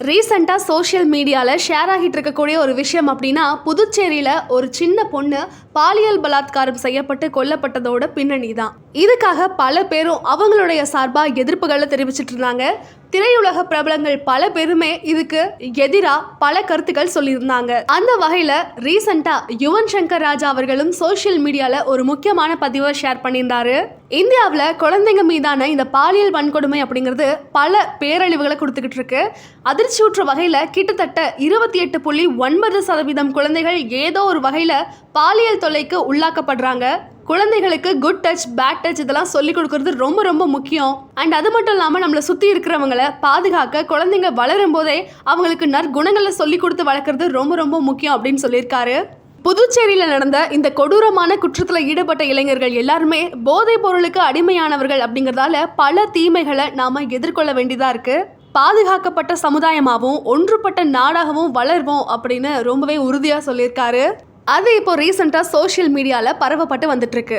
ரீசெண்டாக சோஷியல் மீடியாவில் ஷேர் ஆகிட்டு இருக்கக்கூடிய ஒரு விஷயம் அப்படின்னா புதுச்சேரியில் ஒரு சின்ன பொண்ணு பாலியல் பலாத்காரம் செய்யப்பட்டு கொல்லப்பட்டதோட பின்னணி தான் இதுக்காக பல பேரும் அவங்களுடைய சார்பாக எதிர்ப்புகளை தெரிவிச்சிட்டு இருந்தாங்க. திரையுலக பிரபலங்கள் பல பேருமே இதுக்கு எதிராக பல கருத்துக்கள் சொல்லியிருந்தாங்க. அந்த வகையில் ரீசெண்டாக யுவன் சங்கர் ராஜா அவர்களும் சோஷியல் மீடியாவில் ஒரு முக்கியமான பதிவை ஷேர் பண்ணியிருந்தாரு. இந்தியாவில் குழந்தைங்க மீதான இந்த பாலியல் வன்கொடுமை அப்படிங்கிறது பல பேரழிவுகளை கொடுத்துக்கிட்டு இருக்கு. அதிர்ச்சியூற்ற வகையில் கிட்டத்தட்ட இருபத்தி எட்டு புள்ளி ஒன்பது சதவீதம் குழந்தைகள் ஏதோ ஒரு வகையில் பாலியல் தொல்லைக்கு உள்ளாக்கப்படுறாங்க. குழந்தைகளுக்கு குட் டச் பேட் டச் இதெல்லாம் சொல்லி கொடுக்கறது ரொம்ப ரொம்ப முக்கியம். அண்ட் அது மட்டும் இல்லாமல் நம்மளை சுற்றி இருக்கிறவங்கள பாதுகாக்க குழந்தைங்க வளரும் போதே அவங்களுக்கு நற்குணங்களை சொல்லி கொடுத்து வளர்க்குறது ரொம்ப ரொம்ப முக்கியம் அப்படின்னு சொல்லியிருக்காரு. புதுச்சேரியில் நடந்த இந்த கொடூரமான குற்றத்தில் ஈடுபட்ட இளைஞர்கள் எல்லாருமே போதைப் பொருளுக்கு அடிமையானவர்கள் அப்படிங்கிறதால பல தீமைகளை நாம் எதிர்கொள்ள வேண்டியதாக இருக்குது பாதுகாக்கப்பட்ட சமுதாயமாகவும் ஒன்றுபட்ட நாடாகவும் வளர்வோம் அப்படின்னு ரொம்பவே உறுதியாக சொல்லியிருக்காரு. அது இப்போ ரீசெண்டாக சோஷியல் மீடியாவில் பரவப்பட்டு வந்துட்டுருக்கு